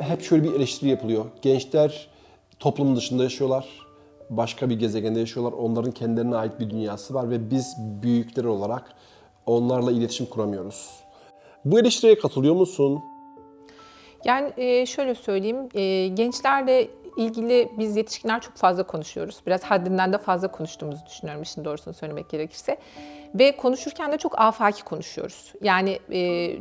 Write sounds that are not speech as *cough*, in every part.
hep şöyle bir eleştiri yapılıyor. Gençler toplumun dışında yaşıyorlar. Başka bir gezegende yaşıyorlar. Onların kendilerine ait bir dünyası var ve biz büyükler olarak onlarla iletişim kuramıyoruz. Bu eleştiriye katılıyor musun? Yani e, şöyle söyleyeyim, e, gençlerle ilgili biz yetişkinler çok fazla konuşuyoruz. Biraz haddinden de fazla konuştuğumuzu düşünüyorum işin doğrusunu söylemek gerekirse. Ve konuşurken de çok afaki konuşuyoruz. Yani e,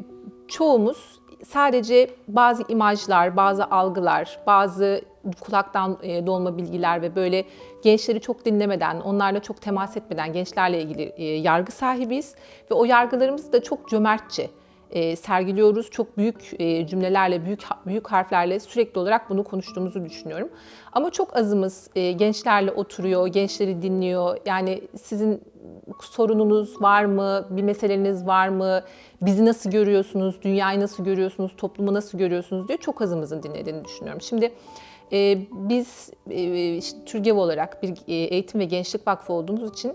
çoğumuz sadece bazı imajlar, bazı algılar, bazı kulaktan e, dolma bilgiler ve böyle gençleri çok dinlemeden, onlarla çok temas etmeden gençlerle ilgili e, yargı sahibiyiz. Ve o yargılarımızı da çok cömertçe e, sergiliyoruz. Çok büyük e, cümlelerle, büyük büyük harflerle sürekli olarak bunu konuştuğumuzu düşünüyorum. Ama çok azımız e, gençlerle oturuyor, gençleri dinliyor. Yani sizin sorununuz var mı, bir meseleniz var mı, bizi nasıl görüyorsunuz, dünyayı nasıl görüyorsunuz, toplumu nasıl görüyorsunuz diye çok azımızın dinlediğini düşünüyorum. Şimdi biz işte TÜRGEV olarak bir eğitim ve gençlik vakfı olduğumuz için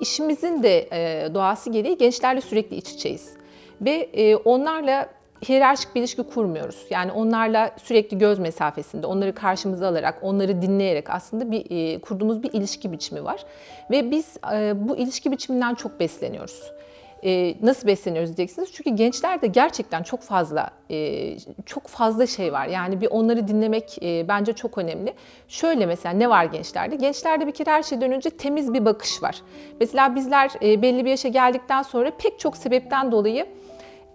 işimizin de doğası gereği gençlerle sürekli iç içeyiz. Ve e, onlarla hiyerarşik bir ilişki kurmuyoruz. Yani onlarla sürekli göz mesafesinde, onları karşımıza alarak, onları dinleyerek aslında bir e, kurduğumuz bir ilişki biçimi var. Ve biz e, bu ilişki biçiminden çok besleniyoruz. E, nasıl besleniyoruz diyeceksiniz. Çünkü gençlerde gerçekten çok fazla e, çok fazla şey var. Yani bir onları dinlemek e, bence çok önemli. Şöyle mesela ne var gençlerde? Gençlerde bir kere her şeyden önce temiz bir bakış var. Mesela bizler e, belli bir yaşa geldikten sonra pek çok sebepten dolayı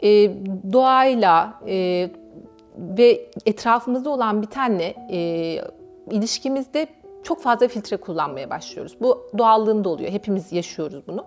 e, doğayla e, ve etrafımızda olan bitenle e, ilişkimizde çok fazla filtre kullanmaya başlıyoruz. Bu doğallığında oluyor. Hepimiz yaşıyoruz bunu.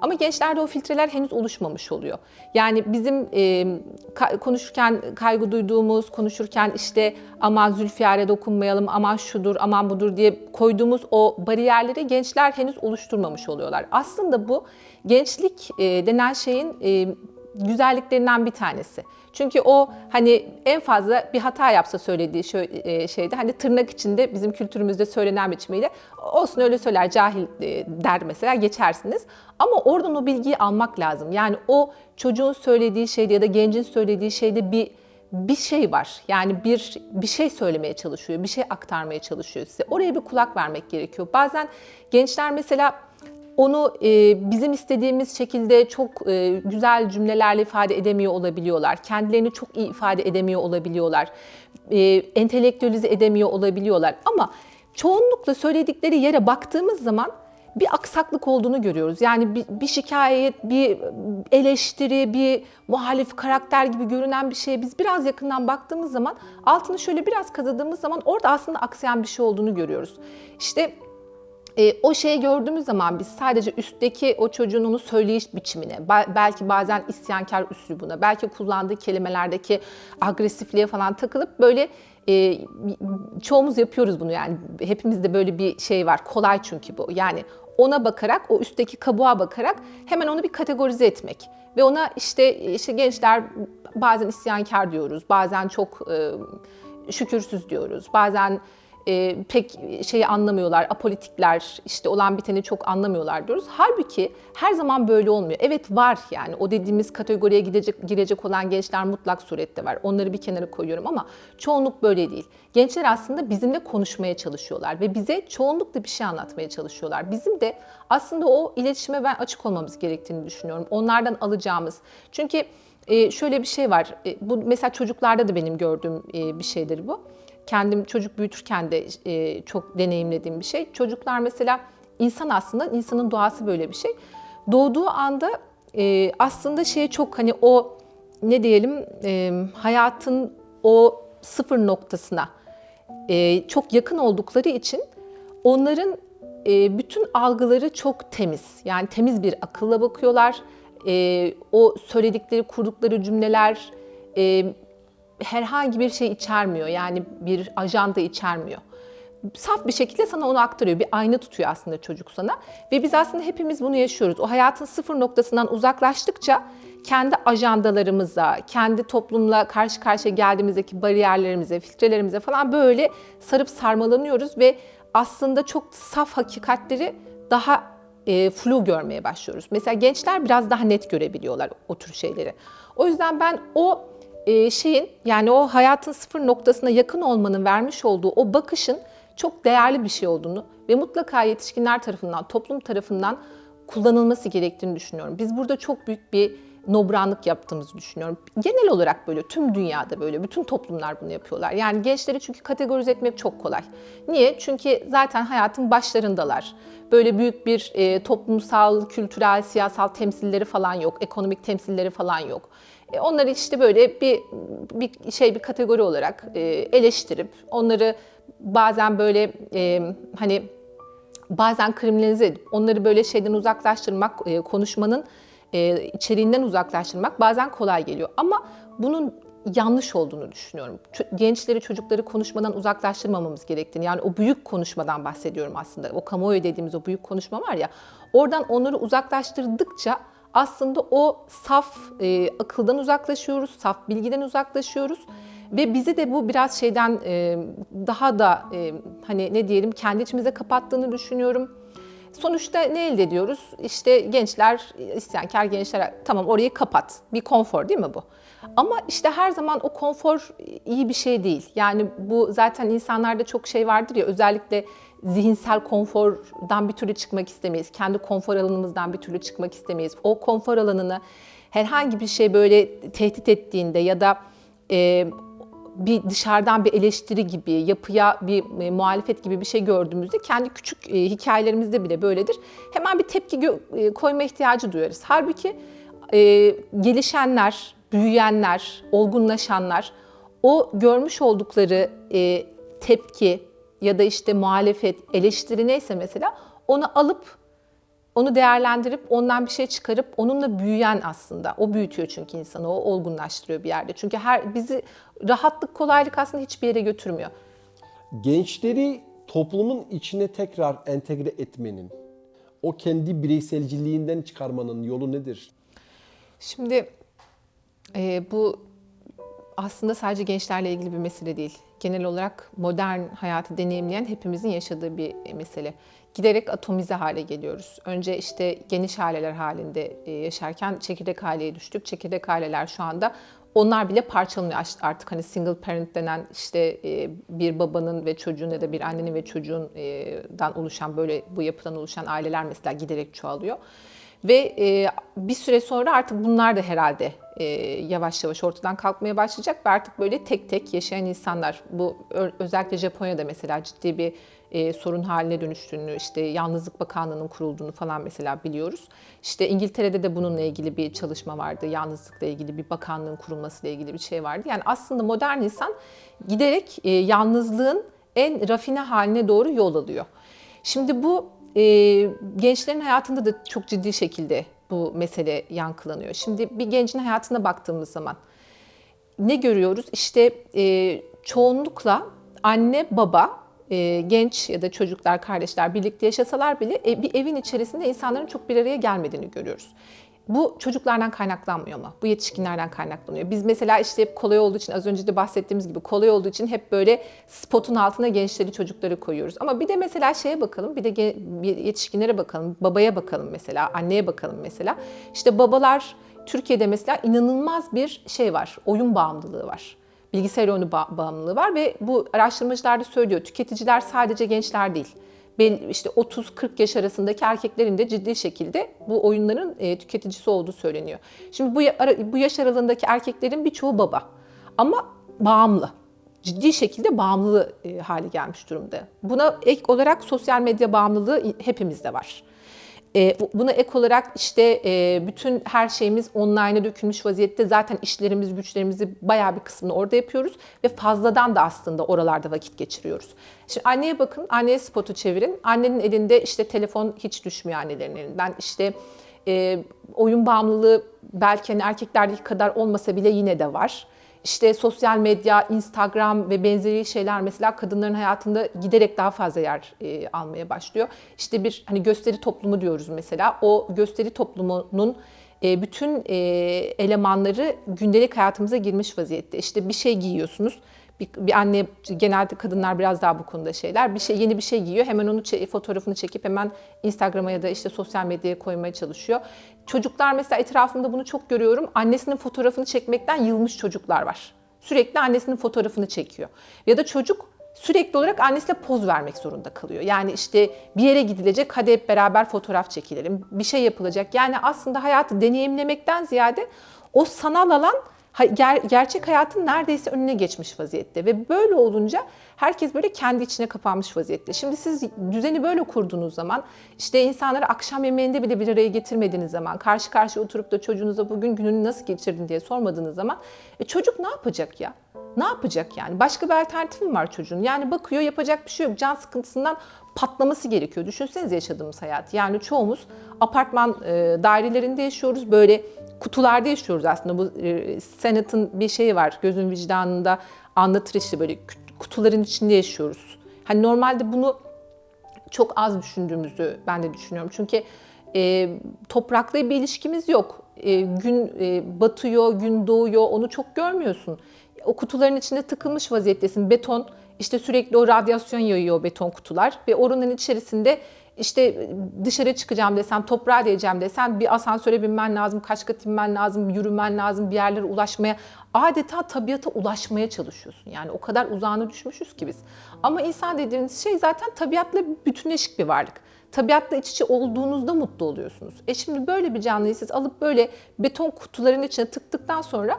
Ama gençlerde o filtreler henüz oluşmamış oluyor. Yani bizim e, ka- konuşurken kaygı duyduğumuz, konuşurken işte aman Zülfiyar'e dokunmayalım, aman şudur, aman budur diye koyduğumuz o bariyerleri gençler henüz oluşturmamış oluyorlar. Aslında bu gençlik e, denen şeyin e, güzelliklerinden bir tanesi. Çünkü o hani en fazla bir hata yapsa söylediği şöyle, şeyde hani tırnak içinde bizim kültürümüzde söylenen biçimiyle olsun öyle söyler cahil e, der mesela geçersiniz. Ama oradan o bilgiyi almak lazım. Yani o çocuğun söylediği şeyde ya da gencin söylediği şeyde bir bir şey var. Yani bir bir şey söylemeye çalışıyor, bir şey aktarmaya çalışıyor size. Oraya bir kulak vermek gerekiyor. Bazen gençler mesela onu e, bizim istediğimiz şekilde çok e, güzel cümlelerle ifade edemiyor olabiliyorlar. Kendilerini çok iyi ifade edemiyor olabiliyorlar. E, entelektüelize edemiyor olabiliyorlar. Ama çoğunlukla söyledikleri yere baktığımız zaman bir aksaklık olduğunu görüyoruz. Yani bir, bir şikayet, bir eleştiri, bir muhalif karakter gibi görünen bir şeye biz biraz yakından baktığımız zaman altını şöyle biraz kazıdığımız zaman orada aslında aksayan bir şey olduğunu görüyoruz. İşte e, o şeyi gördüğümüz zaman biz sadece üstteki o çocuğun onu söyleyiş biçimine, belki bazen isyankar üslubuna, belki kullandığı kelimelerdeki agresifliğe falan takılıp böyle e, çoğumuz yapıyoruz bunu yani hepimizde böyle bir şey var. Kolay çünkü bu. Yani ona bakarak, o üstteki kabuğa bakarak hemen onu bir kategorize etmek. Ve ona işte işte gençler bazen isyankar diyoruz, bazen çok e, şükürsüz diyoruz, bazen e, pek şeyi anlamıyorlar, apolitikler, işte olan biteni çok anlamıyorlar diyoruz. Halbuki her zaman böyle olmuyor. Evet var yani o dediğimiz kategoriye gidecek, girecek olan gençler mutlak surette var. Onları bir kenara koyuyorum ama çoğunluk böyle değil. Gençler aslında bizimle konuşmaya çalışıyorlar ve bize çoğunlukla bir şey anlatmaya çalışıyorlar. Bizim de aslında o iletişime ben açık olmamız gerektiğini düşünüyorum. Onlardan alacağımız. Çünkü e, şöyle bir şey var. E, bu mesela çocuklarda da benim gördüğüm e, bir şeydir bu kendim çocuk büyütürken de e, çok deneyimlediğim bir şey. Çocuklar mesela insan aslında insanın doğası böyle bir şey. Doğduğu anda e, aslında şeye çok hani o ne diyelim e, hayatın o sıfır noktasına e, çok yakın oldukları için onların e, bütün algıları çok temiz. Yani temiz bir akılla bakıyorlar. E, o söyledikleri, kurdukları cümleler e, herhangi bir şey içermiyor. Yani bir ajanda içermiyor. Saf bir şekilde sana onu aktarıyor. Bir ayna tutuyor aslında çocuk sana. Ve biz aslında hepimiz bunu yaşıyoruz. O hayatın sıfır noktasından uzaklaştıkça kendi ajandalarımıza, kendi toplumla karşı karşıya geldiğimizdeki bariyerlerimize, filtrelerimize falan böyle sarıp sarmalanıyoruz ve aslında çok saf hakikatleri daha e, flu görmeye başlıyoruz. Mesela gençler biraz daha net görebiliyorlar o tür şeyleri. O yüzden ben o şeyin yani o hayatın sıfır noktasına yakın olmanın vermiş olduğu o bakışın çok değerli bir şey olduğunu ve mutlaka yetişkinler tarafından, toplum tarafından kullanılması gerektiğini düşünüyorum. Biz burada çok büyük bir nobranlık yaptığımızı düşünüyorum. Genel olarak böyle tüm dünyada böyle bütün toplumlar bunu yapıyorlar. Yani gençleri çünkü kategorize etmek çok kolay. Niye? Çünkü zaten hayatın başlarındalar. Böyle büyük bir e, toplumsal, kültürel, siyasal temsilleri falan yok. Ekonomik temsilleri falan yok. E, onları işte böyle bir bir şey bir kategori olarak e, eleştirip onları bazen böyle e, hani bazen kriminalize edip onları böyle şeyden uzaklaştırmak, konuşmanın içeriğinden uzaklaştırmak bazen kolay geliyor. Ama bunun yanlış olduğunu düşünüyorum. Gençleri, çocukları konuşmadan uzaklaştırmamamız gerektiğini, yani o büyük konuşmadan bahsediyorum aslında. O kamuoyu dediğimiz o büyük konuşma var ya, oradan onları uzaklaştırdıkça aslında o saf e, akıldan uzaklaşıyoruz, saf bilgiden uzaklaşıyoruz. Ve bizi de bu biraz şeyden e, daha da e, hani ne diyelim kendi içimize kapattığını düşünüyorum. Sonuçta ne elde ediyoruz? İşte gençler, isyankar gençler tamam orayı kapat. Bir konfor değil mi bu? Ama işte her zaman o konfor iyi bir şey değil. Yani bu zaten insanlarda çok şey vardır ya özellikle zihinsel konfordan bir türlü çıkmak istemeyiz. Kendi konfor alanımızdan bir türlü çıkmak istemeyiz. O konfor alanını herhangi bir şey böyle tehdit ettiğinde ya da e, bir dışarıdan bir eleştiri gibi, yapıya bir e, muhalefet gibi bir şey gördüğümüzde kendi küçük e, hikayelerimizde bile böyledir. Hemen bir tepki e, koyma ihtiyacı duyarız. Halbuki e, gelişenler, büyüyenler, olgunlaşanlar o görmüş oldukları e, tepki ya da işte muhalefet, eleştiri neyse mesela onu alıp onu değerlendirip ondan bir şey çıkarıp onunla büyüyen aslında. O büyütüyor çünkü insanı, o olgunlaştırıyor bir yerde. Çünkü her bizi rahatlık, kolaylık aslında hiçbir yere götürmüyor. Gençleri toplumun içine tekrar entegre etmenin, o kendi bireyselciliğinden çıkarmanın yolu nedir? Şimdi e, bu aslında sadece gençlerle ilgili bir mesele değil. Genel olarak modern hayatı deneyimleyen hepimizin yaşadığı bir mesele. Giderek atomize hale geliyoruz. Önce işte geniş aileler halinde e, yaşarken çekirdek aileye düştük. Çekirdek aileler şu anda onlar bile parçalanıyor artık hani single parent denen işte e, bir babanın ve çocuğun ya da bir annenin ve çocuğundan oluşan böyle bu yapıdan oluşan aileler mesela giderek çoğalıyor. Ve e, bir süre sonra artık bunlar da herhalde e, yavaş yavaş ortadan kalkmaya başlayacak ve artık böyle tek tek yaşayan insanlar, bu özellikle Japonya'da mesela ciddi bir e, sorun haline dönüştüğünü, işte Yalnızlık Bakanlığı'nın kurulduğunu falan mesela biliyoruz. İşte İngiltere'de de bununla ilgili bir çalışma vardı, yalnızlıkla ilgili bir bakanlığın kurulmasıyla ilgili bir şey vardı. Yani aslında modern insan giderek e, yalnızlığın en rafine haline doğru yol alıyor. Şimdi bu e, gençlerin hayatında da çok ciddi şekilde bu mesele yankılanıyor. Şimdi bir gencin hayatına baktığımız zaman ne görüyoruz? İşte e, çoğunlukla anne baba e, genç ya da çocuklar, kardeşler birlikte yaşasalar bile e, bir evin içerisinde insanların çok bir araya gelmediğini görüyoruz. Bu çocuklardan kaynaklanmıyor mu? Bu yetişkinlerden kaynaklanıyor. Biz mesela işte hep kolay olduğu için az önce de bahsettiğimiz gibi kolay olduğu için hep böyle spotun altına gençleri, çocukları koyuyoruz. Ama bir de mesela şeye bakalım, bir de yetişkinlere bakalım, babaya bakalım mesela, anneye bakalım mesela. İşte babalar Türkiye'de mesela inanılmaz bir şey var, oyun bağımlılığı var bilgisayar oyunu ba- bağımlılığı var ve bu araştırmacılar da söylüyor. Tüketiciler sadece gençler değil. İşte 30-40 yaş arasındaki erkeklerin de ciddi şekilde bu oyunların e, tüketicisi olduğu söyleniyor. Şimdi bu, bu yaş aralığındaki erkeklerin birçoğu baba ama bağımlı. Ciddi şekilde bağımlı e, hale gelmiş durumda. Buna ek olarak sosyal medya bağımlılığı hepimizde var. E, buna ek olarak işte e, bütün her şeyimiz online'a dökülmüş vaziyette. Zaten işlerimiz, güçlerimizi bayağı bir kısmını orada yapıyoruz ve fazladan da aslında oralarda vakit geçiriyoruz. Şimdi anneye bakın, anneye spotu çevirin. Annenin elinde işte telefon hiç düşmüyor annelerin elinden. İşte e, oyun bağımlılığı belki hani erkeklerdeki kadar olmasa bile yine de var. İşte sosyal medya, Instagram ve benzeri şeyler mesela kadınların hayatında giderek daha fazla yer e, almaya başlıyor. İşte bir hani gösteri toplumu diyoruz mesela. O gösteri toplumunun e, bütün e, elemanları gündelik hayatımıza girmiş vaziyette. İşte bir şey giyiyorsunuz. Bir, bir anne genelde kadınlar biraz daha bu konuda şeyler. Bir şey yeni bir şey giyiyor. Hemen onu fotoğrafını çekip hemen Instagram'a ya da işte sosyal medyaya koymaya çalışıyor. Çocuklar mesela etrafımda bunu çok görüyorum. Annesinin fotoğrafını çekmekten yılmış çocuklar var. Sürekli annesinin fotoğrafını çekiyor. Ya da çocuk sürekli olarak annesiyle poz vermek zorunda kalıyor. Yani işte bir yere gidilecek hadi hep beraber fotoğraf çekilelim. Bir şey yapılacak. Yani aslında hayatı deneyimlemekten ziyade o sanal alan ger- gerçek hayatın neredeyse önüne geçmiş vaziyette ve böyle olunca herkes böyle kendi içine kapanmış vaziyette. Şimdi siz düzeni böyle kurduğunuz zaman işte insanları akşam yemeğinde bile bir araya getirmediğiniz zaman karşı karşıya oturup da çocuğunuza bugün gününü nasıl geçirdin diye sormadığınız zaman e, çocuk ne yapacak ya? Ne yapacak yani? Başka bir alternatifi mi var çocuğun? Yani bakıyor yapacak bir şey yok. Can sıkıntısından patlaması gerekiyor. Düşünsenize yaşadığımız hayat. Yani çoğumuz apartman e, dairelerinde yaşıyoruz. Böyle kutularda yaşıyoruz aslında. Bu e, Senat'ın bir şeyi var. Gözün vicdanında anlatır işte böyle kut- kutuların içinde yaşıyoruz. Hani normalde bunu çok az düşündüğümüzü ben de düşünüyorum. Çünkü e, toprakla bir ilişkimiz yok. E, gün e, batıyor, gün doğuyor, onu çok görmüyorsun. O kutuların içinde tıkılmış vaziyettesin. Beton, işte sürekli o radyasyon yayıyor beton kutular ve oranın içerisinde işte dışarı çıkacağım desem, toprağa değeceğim desem bir asansöre binmen lazım, kaç kat inmen lazım, yürümen lazım, bir yerlere ulaşmaya, adeta tabiata ulaşmaya çalışıyorsun. Yani o kadar uzağına düşmüşüz ki biz. Ama insan dediğiniz şey zaten tabiatla bütünleşik bir varlık. Tabiatla iç içe olduğunuzda mutlu oluyorsunuz. E şimdi böyle bir canlıyı siz alıp böyle beton kutuların içine tıktıktan sonra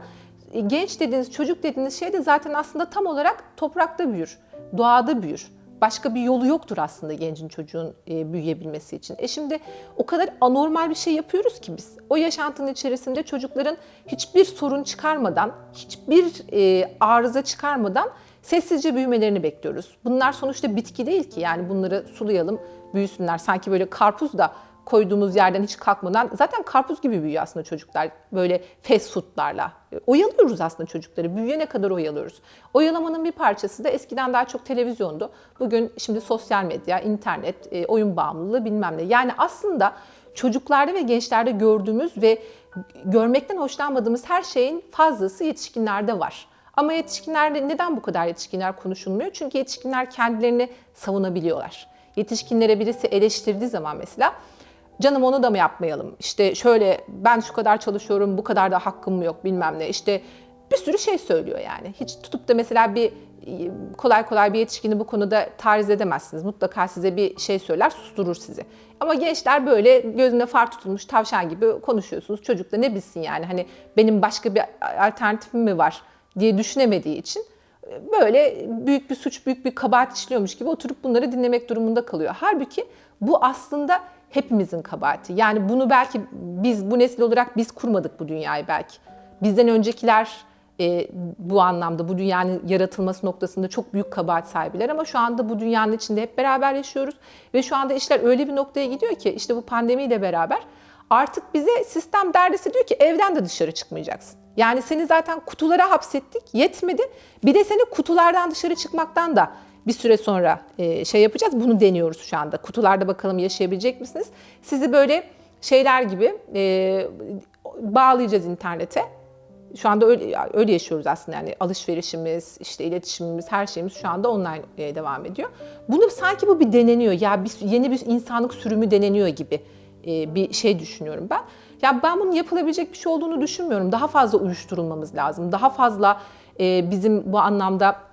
e, genç dediğiniz, çocuk dediğiniz şey de zaten aslında tam olarak toprakta büyür, doğada büyür. Başka bir yolu yoktur aslında gencin çocuğun e, büyüyebilmesi için. E şimdi o kadar anormal bir şey yapıyoruz ki biz. O yaşantının içerisinde çocukların hiçbir sorun çıkarmadan, hiçbir e, arıza çıkarmadan sessizce büyümelerini bekliyoruz. Bunlar sonuçta bitki değil ki yani bunları sulayalım, büyüsünler. Sanki böyle karpuz da koyduğumuz yerden hiç kalkmadan zaten karpuz gibi büyüyor aslında çocuklar böyle fast foodlarla. E, Oyalıyoruz aslında çocukları. Büyüyene kadar oyalıyoruz. Oyalamanın bir parçası da eskiden daha çok televizyondu. Bugün şimdi sosyal medya, internet, e, oyun bağımlılığı bilmem ne. Yani aslında çocuklarda ve gençlerde gördüğümüz ve görmekten hoşlanmadığımız her şeyin fazlası yetişkinlerde var. Ama yetişkinlerde neden bu kadar yetişkinler konuşulmuyor? Çünkü yetişkinler kendilerini savunabiliyorlar. Yetişkinlere birisi eleştirdiği zaman mesela canım onu da mı yapmayalım? İşte şöyle ben şu kadar çalışıyorum, bu kadar da hakkım yok bilmem ne. İşte bir sürü şey söylüyor yani. Hiç tutup da mesela bir kolay kolay bir yetişkini bu konuda tariz edemezsiniz. Mutlaka size bir şey söyler, susturur sizi. Ama gençler böyle gözüne far tutulmuş tavşan gibi konuşuyorsunuz. Çocuk da ne bilsin yani hani benim başka bir alternatifim mi var diye düşünemediği için böyle büyük bir suç, büyük bir kabahat işliyormuş gibi oturup bunları dinlemek durumunda kalıyor. Halbuki bu aslında hepimizin kabahati. Yani bunu belki biz bu nesil olarak biz kurmadık bu dünyayı belki. Bizden öncekiler e, bu anlamda bu dünyanın yaratılması noktasında çok büyük kabahat sahibiler ama şu anda bu dünyanın içinde hep beraber yaşıyoruz ve şu anda işler öyle bir noktaya gidiyor ki işte bu pandemiyle beraber artık bize sistem derdesi diyor ki evden de dışarı çıkmayacaksın. Yani seni zaten kutulara hapsettik, yetmedi. Bir de seni kutulardan dışarı çıkmaktan da bir süre sonra e, şey yapacağız. Bunu deniyoruz şu anda. Kutularda bakalım yaşayabilecek misiniz? Sizi böyle şeyler gibi e, bağlayacağız internete. Şu anda öyle, öyle yaşıyoruz aslında yani alışverişimiz, işte iletişimimiz, her şeyimiz şu anda online devam ediyor. Bunu sanki bu bir deneniyor. Ya bir, yeni bir insanlık sürümü deneniyor gibi e, bir şey düşünüyorum ben. Ya ben bunun yapılabilecek bir şey olduğunu düşünmüyorum. Daha fazla uyuşturulmamız lazım. Daha fazla e, bizim bu anlamda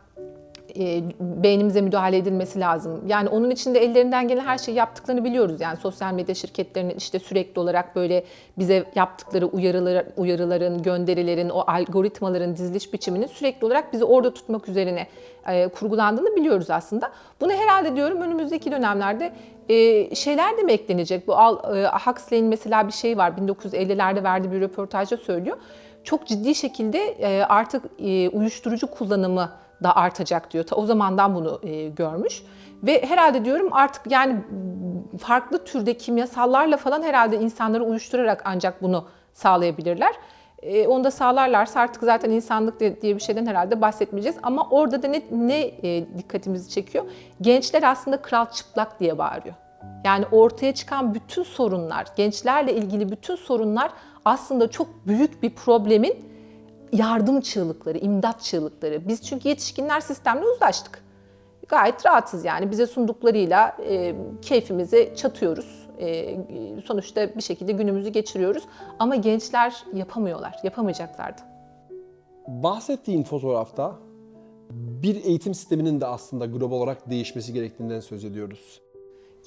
e, beynimize müdahale edilmesi lazım. Yani onun için de ellerinden gelen her şeyi yaptıklarını biliyoruz. Yani sosyal medya şirketlerinin işte sürekli olarak böyle bize yaptıkları uyarılar, uyarıların, gönderilerin, o algoritmaların diziliş biçiminin sürekli olarak bizi orada tutmak üzerine e, kurgulandığını biliyoruz aslında. Bunu herhalde diyorum önümüzdeki dönemlerde e, şeyler de mi eklenecek? Bu Al, e, Huxley'in mesela bir şey var 1950'lerde verdiği bir röportajda söylüyor. Çok ciddi şekilde e, artık uyuşturucu kullanımı da artacak diyor. O zamandan bunu e, görmüş. Ve herhalde diyorum artık yani farklı türde kimyasallarla falan herhalde insanları uyuşturarak ancak bunu sağlayabilirler. E, onu da sağlarlarsa artık zaten insanlık de- diye bir şeyden herhalde bahsetmeyeceğiz. Ama orada da ne, ne e, dikkatimizi çekiyor? Gençler aslında kral çıplak diye bağırıyor. Yani ortaya çıkan bütün sorunlar, gençlerle ilgili bütün sorunlar aslında çok büyük bir problemin yardım çığlıkları, imdat çığlıkları. Biz çünkü yetişkinler sistemle uzlaştık. Gayet rahatsız yani bize sunduklarıyla e, keyfimizi çatıyoruz. E, sonuçta bir şekilde günümüzü geçiriyoruz. Ama gençler yapamıyorlar, yapamayacaklardı. Bahsettiğin fotoğrafta bir eğitim sisteminin de aslında global olarak değişmesi gerektiğinden söz ediyoruz.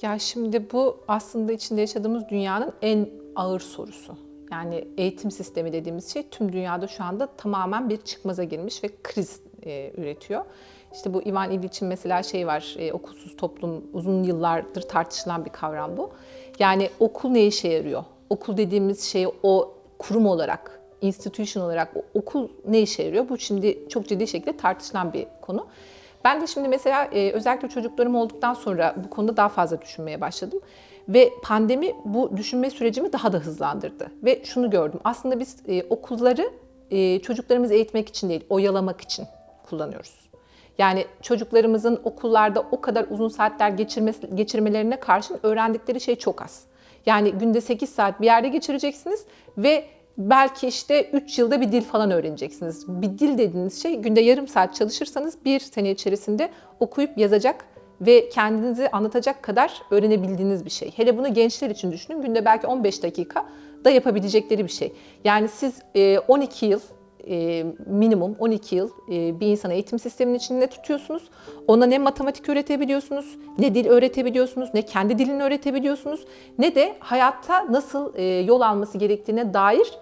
Ya şimdi bu aslında içinde yaşadığımız dünyanın en ağır sorusu. Yani eğitim sistemi dediğimiz şey tüm dünyada şu anda tamamen bir çıkmaza girmiş ve kriz e, üretiyor. İşte bu Ivan İllich'in mesela şey var, e, okulsuz toplum uzun yıllardır tartışılan bir kavram bu. Yani okul ne işe yarıyor? Okul dediğimiz şey o kurum olarak, institution olarak o okul ne işe yarıyor? Bu şimdi çok ciddi şekilde tartışılan bir konu. Ben de şimdi mesela e, özellikle çocuklarım olduktan sonra bu konuda daha fazla düşünmeye başladım. Ve pandemi bu düşünme sürecimi daha da hızlandırdı. Ve şunu gördüm. Aslında biz e, okulları e, çocuklarımızı eğitmek için değil, oyalamak için kullanıyoruz. Yani çocuklarımızın okullarda o kadar uzun saatler geçirmesi, geçirmelerine karşın öğrendikleri şey çok az. Yani günde 8 saat bir yerde geçireceksiniz ve belki işte 3 yılda bir dil falan öğreneceksiniz. Bir dil dediğiniz şey günde yarım saat çalışırsanız bir sene içerisinde okuyup yazacak ve kendinizi anlatacak kadar öğrenebildiğiniz bir şey. Hele bunu gençler için düşünün. Günde belki 15 dakika da yapabilecekleri bir şey. Yani siz e, 12 yıl e, minimum 12 yıl e, bir insanı eğitim sisteminin içinde tutuyorsunuz. Ona ne matematik öğretebiliyorsunuz, ne dil öğretebiliyorsunuz, ne kendi dilini öğretebiliyorsunuz, ne de hayatta nasıl e, yol alması gerektiğine dair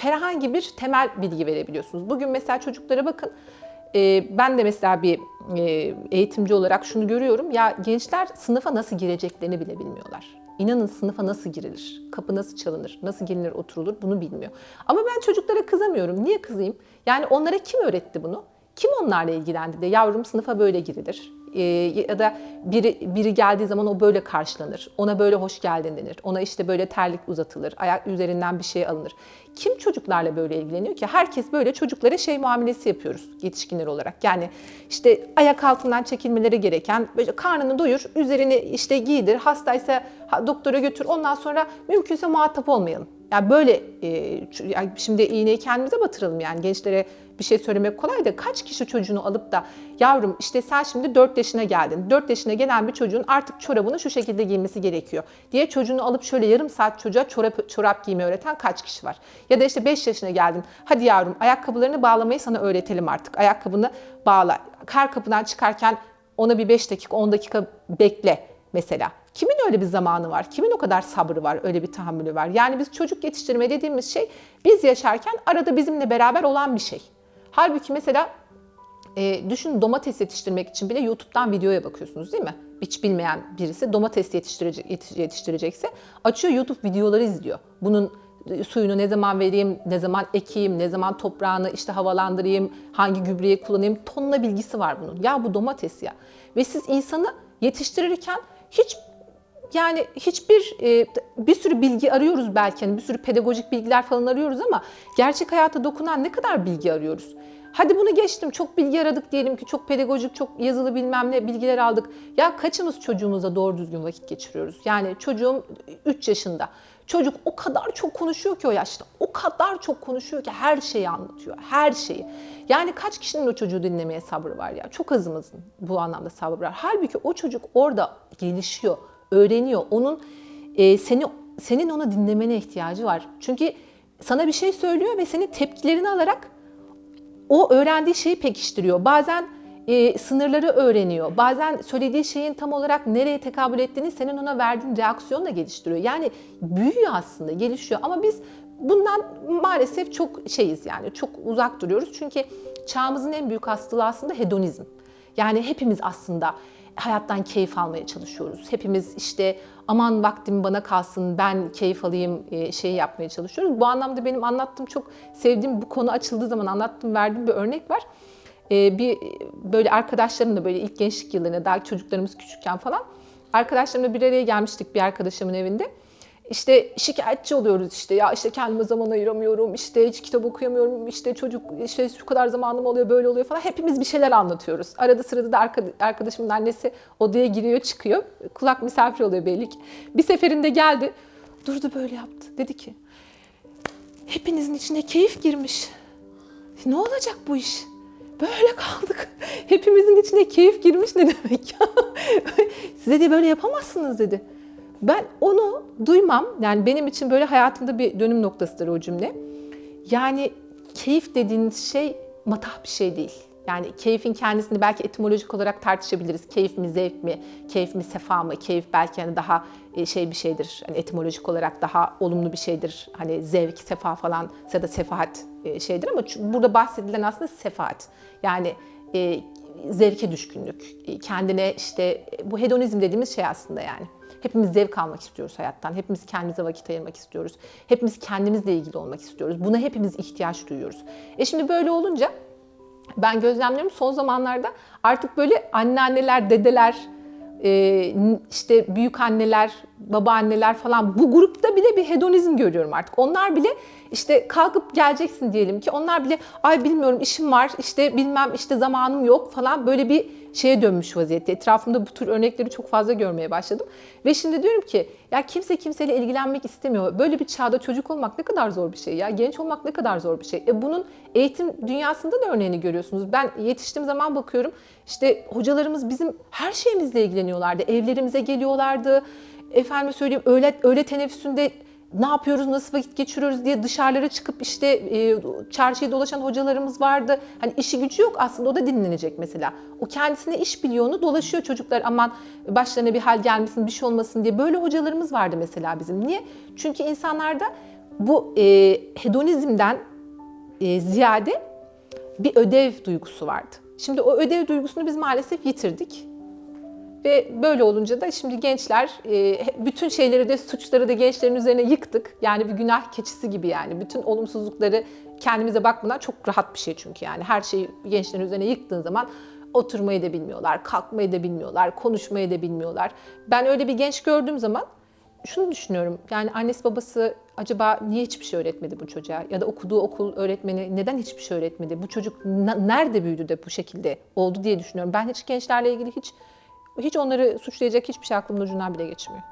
herhangi bir temel bilgi verebiliyorsunuz. Bugün mesela çocuklara bakın. e, Ben de mesela bir e, eğitimci olarak şunu görüyorum. Ya gençler sınıfa nasıl gireceklerini bile bilmiyorlar. İnanın sınıfa nasıl girilir, kapı nasıl çalınır, nasıl gelinir oturulur bunu bilmiyor. Ama ben çocuklara kızamıyorum. Niye kızayım? Yani onlara kim öğretti bunu? Kim onlarla ilgilendi de yavrum sınıfa böyle girilir. Ee, ya da biri, biri geldiği zaman o böyle karşılanır. Ona böyle hoş geldin denir. Ona işte böyle terlik uzatılır. Ayak üzerinden bir şey alınır. Kim çocuklarla böyle ilgileniyor ki? Herkes böyle çocuklara şey muamelesi yapıyoruz yetişkinler olarak. Yani işte ayak altından çekilmeleri gereken böyle karnını doyur, üzerini işte giydir, hastaysa ha- doktora götür. Ondan sonra mümkünse muhatap olmayalım. Yani böyle e, şimdi iğneyi kendimize batıralım yani gençlere bir şey söylemek kolay da kaç kişi çocuğunu alıp da yavrum işte sen şimdi 4 yaşına geldin. 4 yaşına gelen bir çocuğun artık çorabını şu şekilde giymesi gerekiyor diye çocuğunu alıp şöyle yarım saat çocuğa çorap, çorap giymeyi öğreten kaç kişi var? Ya da işte 5 yaşına geldin. Hadi yavrum ayakkabılarını bağlamayı sana öğretelim artık. Ayakkabını bağla. Kar kapıdan çıkarken ona bir 5 dakika 10 dakika bekle mesela. Kimin öyle bir zamanı var? Kimin o kadar sabrı var, öyle bir tahammülü var? Yani biz çocuk yetiştirme dediğimiz şey biz yaşarken arada bizimle beraber olan bir şey. Halbuki mesela e, düşün domates yetiştirmek için bile YouTube'dan videoya bakıyorsunuz değil mi? Hiç bilmeyen birisi domates yetiştirecek, yetiş- yetiştirecekse açıyor YouTube videoları izliyor. Bunun e, suyunu ne zaman vereyim, ne zaman ekeyim, ne zaman toprağını işte havalandırayım, hangi gübreyi kullanayım tonla bilgisi var bunun. Ya bu domates ya. Ve siz insanı yetiştirirken hiç yani hiçbir e, bir sürü bilgi arıyoruz belki hani bir sürü pedagojik bilgiler falan arıyoruz ama gerçek hayata dokunan ne kadar bilgi arıyoruz? Hadi bunu geçtim çok bilgi aradık diyelim ki çok pedagojik çok yazılı bilmem ne bilgiler aldık. Ya kaçımız çocuğumuzla doğru düzgün vakit geçiriyoruz? Yani çocuğum 3 yaşında. Çocuk o kadar çok konuşuyor ki o yaşta. O kadar çok konuşuyor ki her şeyi anlatıyor. Her şeyi. Yani kaç kişinin o çocuğu dinlemeye sabrı var ya? Çok azımızın bu anlamda sabrı var. Halbuki o çocuk orada gelişiyor öğreniyor. Onun e, seni senin onu dinlemene ihtiyacı var. Çünkü sana bir şey söylüyor ve senin tepkilerini alarak o öğrendiği şeyi pekiştiriyor. Bazen e, sınırları öğreniyor. Bazen söylediği şeyin tam olarak nereye tekabül ettiğini senin ona verdiğin reaksiyonla geliştiriyor. Yani büyüyor aslında, gelişiyor. Ama biz bundan maalesef çok şeyiz yani çok uzak duruyoruz. Çünkü çağımızın en büyük hastalığı aslında hedonizm. Yani hepimiz aslında hayattan keyif almaya çalışıyoruz. Hepimiz işte aman vaktim bana kalsın ben keyif alayım e, şeyi yapmaya çalışıyoruz. Bu anlamda benim anlattığım çok sevdiğim bu konu açıldığı zaman anlattığım verdiğim bir örnek var. E, bir böyle arkadaşlarımla böyle ilk gençlik yıllarında daha çocuklarımız küçükken falan arkadaşlarımla bir araya gelmiştik bir arkadaşımın evinde. İşte şikayetçi oluyoruz işte ya işte kendime zaman ayıramıyorum işte hiç kitap okuyamıyorum işte çocuk işte şu kadar zamanım oluyor böyle oluyor falan hepimiz bir şeyler anlatıyoruz. Arada sırada da arka- arkadaşımın annesi odaya giriyor çıkıyor kulak misafir oluyor belli ki. Bir seferinde geldi durdu böyle yaptı dedi ki hepinizin içine keyif girmiş. Ne olacak bu iş? Böyle kaldık. *laughs* Hepimizin içine keyif girmiş ne demek ya? *laughs* Size de böyle yapamazsınız dedi. Ben onu duymam. Yani benim için böyle hayatımda bir dönüm noktasıdır o cümle. Yani keyif dediğiniz şey matah bir şey değil. Yani keyfin kendisini belki etimolojik olarak tartışabiliriz. Keyif mi, zevk mi, keyif mi, sefa mı? Keyif belki hani daha e, şey bir şeydir. Hani etimolojik olarak daha olumlu bir şeydir. Hani zevk, sefa falan ya da sefahat e, şeydir ama burada bahsedilen aslında sefahat. Yani e, zevke düşkünlük, kendine işte bu hedonizm dediğimiz şey aslında yani. Hepimiz zevk almak istiyoruz hayattan. Hepimiz kendimize vakit ayırmak istiyoruz. Hepimiz kendimizle ilgili olmak istiyoruz. Buna hepimiz ihtiyaç duyuyoruz. E şimdi böyle olunca ben gözlemliyorum son zamanlarda artık böyle anneanneler, dedeler, e, işte büyük anneler, babaanneler falan bu grupta bile bir hedonizm görüyorum artık. Onlar bile işte kalkıp geleceksin diyelim ki onlar bile ay bilmiyorum işim var işte bilmem işte zamanım yok falan böyle bir şeye dönmüş vaziyette. Etrafımda bu tür örnekleri çok fazla görmeye başladım. Ve şimdi diyorum ki ya kimse kimseyle ilgilenmek istemiyor. Böyle bir çağda çocuk olmak ne kadar zor bir şey ya. Genç olmak ne kadar zor bir şey. E bunun eğitim dünyasında da örneğini görüyorsunuz. Ben yetiştiğim zaman bakıyorum işte hocalarımız bizim her şeyimizle ilgileniyorlardı. Evlerimize geliyorlardı. Efendime söyleyeyim öğle, öğle teneffüsünde ne yapıyoruz, nasıl vakit geçiriyoruz diye dışarılara çıkıp işte e, çarşıyı dolaşan hocalarımız vardı. Hani işi gücü yok aslında o da dinlenecek mesela. O kendisine iş biliyor onu dolaşıyor çocuklar aman başlarına bir hal gelmesin bir şey olmasın diye. Böyle hocalarımız vardı mesela bizim. Niye? Çünkü insanlarda bu e, hedonizmden e, ziyade bir ödev duygusu vardı. Şimdi o ödev duygusunu biz maalesef yitirdik. Ve böyle olunca da şimdi gençler e, bütün şeyleri de suçları da gençlerin üzerine yıktık. Yani bir günah keçisi gibi yani. Bütün olumsuzlukları kendimize bakmadan çok rahat bir şey çünkü yani. Her şeyi gençlerin üzerine yıktığın zaman oturmayı da bilmiyorlar, kalkmayı da bilmiyorlar, konuşmayı da bilmiyorlar. Ben öyle bir genç gördüğüm zaman şunu düşünüyorum. Yani annesi babası acaba niye hiçbir şey öğretmedi bu çocuğa? Ya da okuduğu okul öğretmeni neden hiçbir şey öğretmedi? Bu çocuk nerede büyüdü de bu şekilde oldu diye düşünüyorum. Ben hiç gençlerle ilgili hiç hiç onları suçlayacak hiçbir şey aklımın ucundan bile geçmiyor.